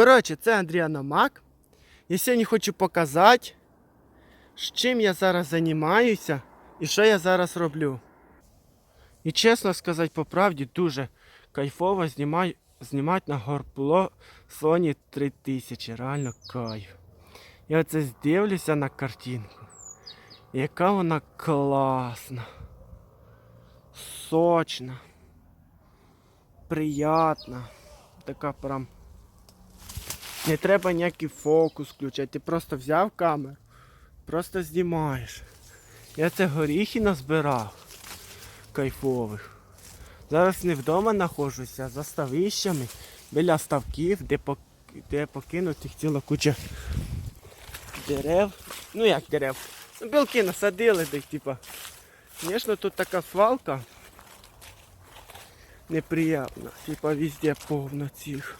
Коротше, це Андріана Мак. Я сьогодні хочу показати, з чим я зараз займаюся і що я зараз роблю. І чесно сказати по правді, дуже кайфово знімай, знімати на горпуло Sony 3000. Реально кайф. Я оце здивлюся на картинку. Яка вона класна. Сочна. Приятна. Така прям. Не треба ніякий фокус включати. Ти просто взяв камеру, просто знімаєш. Я це горіхи назбирав кайфових. Зараз не вдома знаходжуся, а за ставищами, біля ставків, де, пок... де покинутих ціла куча дерев. Ну як дерев? Ну, білки насадили десь, типа. Звісно, тут така свалка неприятна. Типа везде повно цих.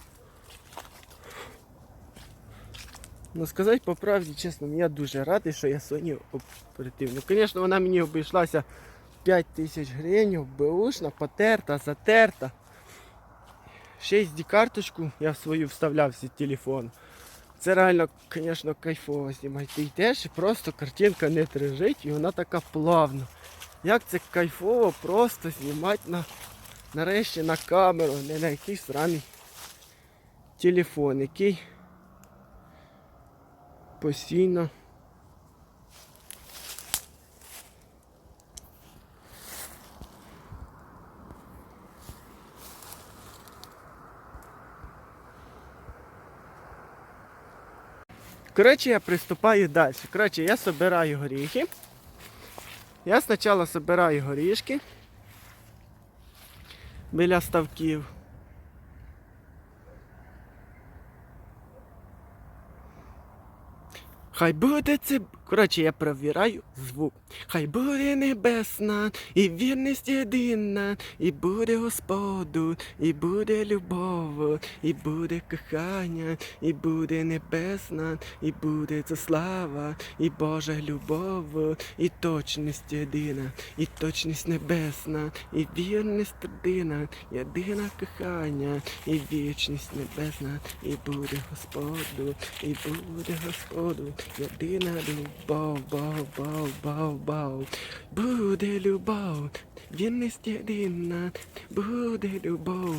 Ну сказати по правді, чесно, я дуже радий, що я Sony оперативно. Звісно, вона мені обійшлася 5 тисяч гривень, беушна, потерта, затерта. Ще й d карточку я свою вставляв в телефон. Це реально, звісно, кайфово знімати. Ти йдеш і просто картинка не трижить і вона така плавна. Як це кайфово просто знімати на, нарешті на камеру, не на якийсь сраний телефон, який постійно. Коротше, я приступаю далі. Коротше, я собираю горіхи. Я спочатку собираю горішки біля ставків. Хай буде це. Коротше, я провіраю звук. Хай буде небесна, і вірність єдина, і буде Господу, і буде любов, і буде кохання, і буде небесна, і буде це слава, і Божа любов, і точність єдина, і точність небесна, і вірність єдина, єдина кохання, і вічність небесна, і буде Господу, і буде Господу, єдина любов, бов, бов, бов, бов. Буде любов, вірність єдина, буде любов,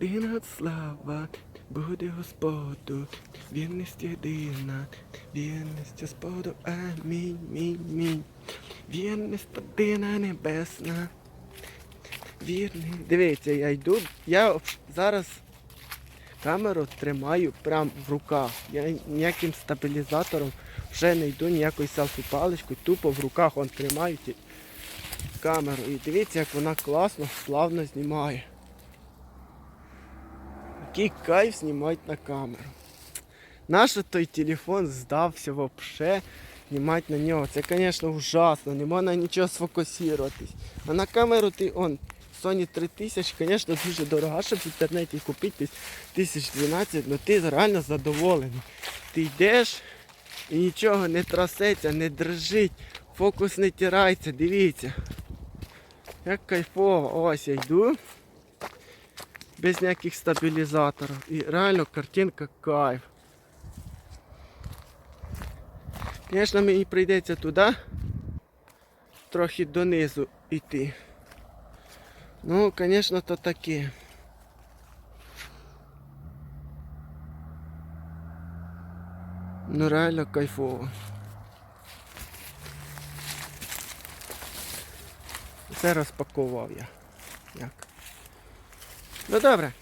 єдина слава, буде Господу, вірність єдина, вірність Господу, амінь, мінь, мінь. Вірність єдина небесна. Вірний. Дивіться, я йду. Я зараз камеру тримаю прямо в руках. Я ніяким стабілізатором вже не йду ніякою селфі-паличкою, тупо в руках он тримаю камеру. І дивіться, як вона класно, славно знімає. Який кайф знімати на камеру. Наш той телефон здався взагалі. Знімати на нього. Це, звісно, ужасно, не можна нічого сфокусуватись. А на камеру ти он. Sony 3000, звісно, дуже дорога, щоб в інтернеті купити 1012, але ти реально задоволений. Ти йдеш і нічого не трасеться, не дрожить, фокус не тирається, дивіться. Як кайфово. Ось я йду. Без ніяких стабілізаторів. І реально картинка кайф. Звісно, мені прийдеться туди трохи донизу йти. Ну, звісно, то таке. Ну реально кайфово. Це розпакував я. Як? Ну добре.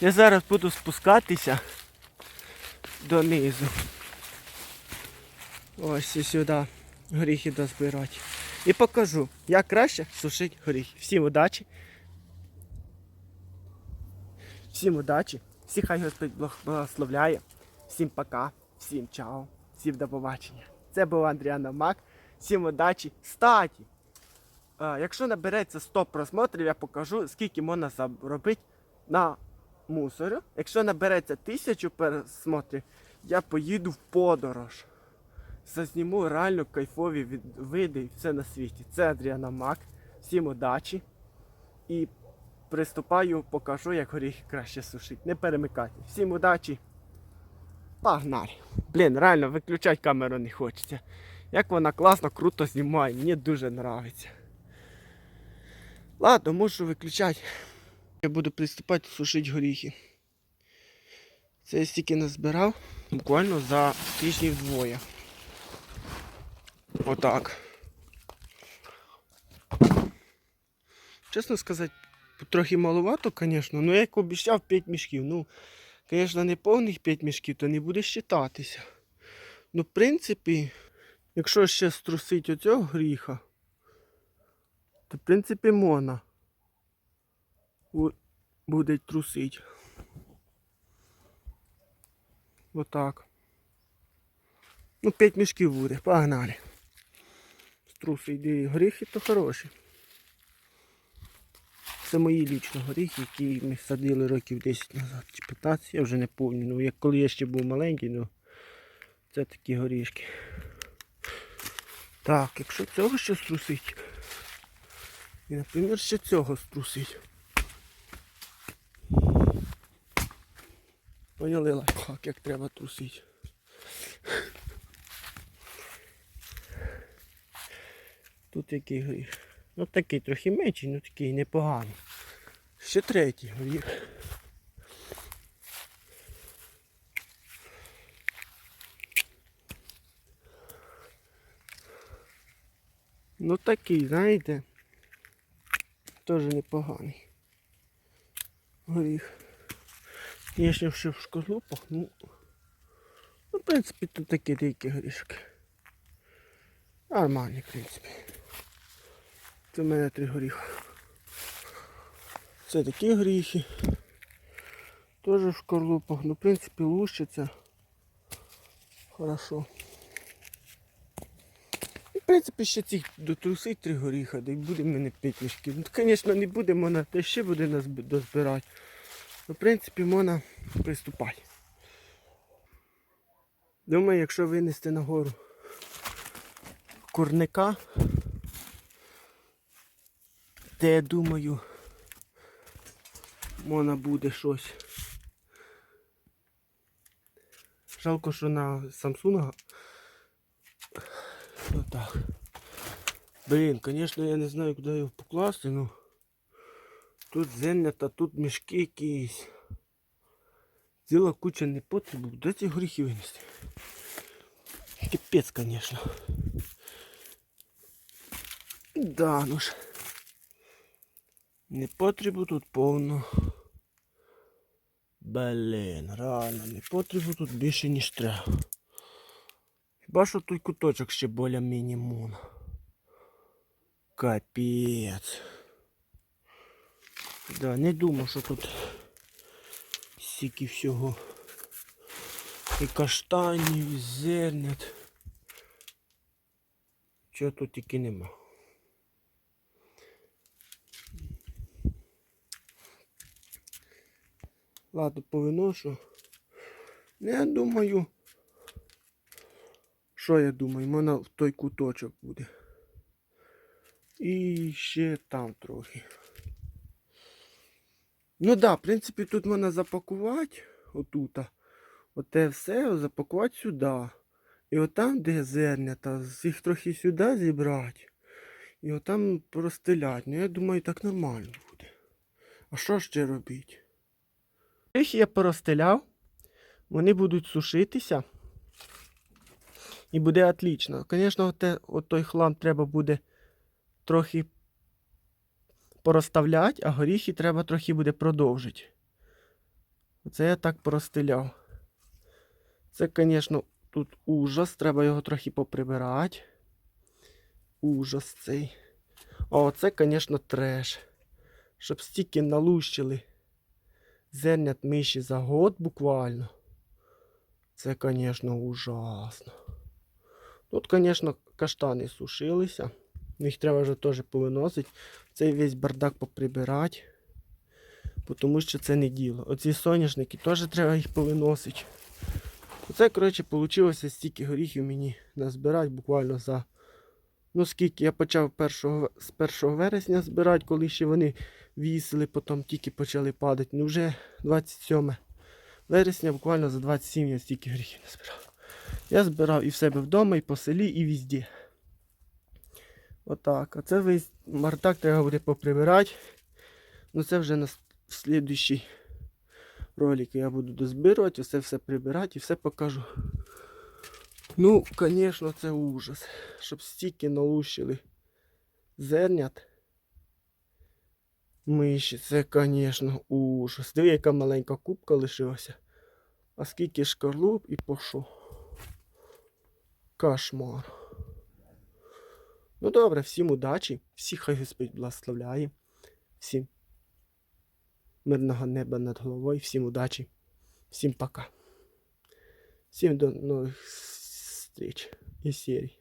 Я зараз буду спускатися донизу. Ось і сюди горіхи дозбирати. І покажу, як краще сушити горіхи. Всім удачі. Всім удачі. Всіх хай Господь благословляє. Всім пока, всім чао, всім до побачення. Це був Андріана Мак. Всім удачі. Статі. Якщо набереться 100 просмотрів, я покажу, скільки можна заробити на мусорю. Якщо набереться 1000 просмотрів, я поїду в подорож. Зазніму реально кайфові від- види і все на світі. Це Адріана Мак. Всім удачі. І приступаю, покажу, як горіхи краще сушити. Не перемикайте. Всім удачі. Погнали. Блін, реально виключати камеру не хочеться. Як вона класно, круто знімає, мені дуже подобається. Ладно, можу виключати. Я буду приступати сушити горіхи. Це я стільки назбирав буквально за тижнів двоє. Отак. Чесно сказати, трохи маловато, звісно, але як обіцяв 5 мішків. Ну, звісно, не повних 5 мішків, то не буде считатися. Ну, в принципі, якщо ще струсить оцього гріха, то в принципі можна буде трусить. Отак. Ну, 5 мішків буде, погнали. Струси йде горіхи, то хороші. Це мої лічно горіхи, які ми садили років 10 назад чи 15, я вже не пам'ятаю. Ну, як коли я ще був маленький, ну це такі горішки. Так, якщо цього ще струсить. І, наприклад, ще цього струсить. Поняли лайфхак, як треба трусити. Тут який горіх. Ну такий трохи менший, ну такий непоганий. Ще третій горіх. Ну такий, знаєте, теж непоганий. Горіх. Звісно, ще в шкозлупах, ну. Ну, в принципі, тут такі дикі горішки. Нормальні, в принципі. Це в мене три горіха. Це такі горіхи. Теж в шкарлупах. Ну, в принципі, лущиться. Хорошо. В принципі, ще цих дотрусить три горіха, да й буде в мене п'ять. Ну, звісно, не буде можна, та ще буде нас дозбирати. Ну, в принципі, можна приступати. Думаю, якщо винести нагору курника, де я думаю, можна буде щось. Жалко, що на Samsung. Отак. Блін, звісно, я не знаю, куди його покласти, ну тут зернята, тут мішки якісь. Ціла куча непотребу. Де ці горіхи винести? Капець, звісно. Да, ну ж. Непотребу тут повно. Блін, реально, непотребу тут більше, ніж треба. Хіба що той куточок ще боля мінімум. Капець. Да, не думав, що тут стільки всього. І каштанів, і зернят. Чого тут тільки нема. Ладно, повиношу. Ну, я думаю. Що я думаю? Мене в той куточок буде. І ще там трохи. Ну да, в принципі, тут можна запакувати отута. Оте все запакувати сюди. І отам, де зернята, їх трохи сюди зібрати. І отам простелять. Ну я думаю, так нормально буде. А що ще робити? Їх я поростеляв. Вони будуть сушитися. І буде отлично. Звісно, от той хлам треба буде трохи порозставляти, а горіхи треба трохи буде продовжити. Оце я так поростеляв. Це, звісно, тут ужас, треба його трохи поприбирати. Ужас цей. А оце, звісно, треш. Щоб стільки налущили зернят миші за год буквально. Це, звісно, ужасно. Тут, звісно, каштани сушилися. Їх треба вже теж повиносити. Цей весь бардак поприбирати. Тому що це не діло. Оці соняшники теж треба їх повиносити. Оце, коротше, вийшло стільки горіхів мені назбирати буквально за Ну, скільки я почав першого, з 1 вересня збирати, коли ще вони вісили, потім тільки почали падати. Ну вже 27 вересня, буквально за 27 я стільки гріхів не збирав. Я збирав і в себе вдома, і по селі, і везде. Отак. А це весь мартак треба буде поприбирати. Ну це вже на с- в слідуючий ролик я буду дозбирувати, все все прибирати і все покажу. Ну, звісно, це ужас. Щоб стільки налущили зернят. Миші, це, звісно, ужас. Диви, яка маленька кубка лишилася. А скільки шкарлуп і пошов. Кошмар. Ну добре, всім удачі, всіх хай Господь благословляє. Всім мирного неба над головою, всім удачі, всім пока. Всім до нових зустріч и серій.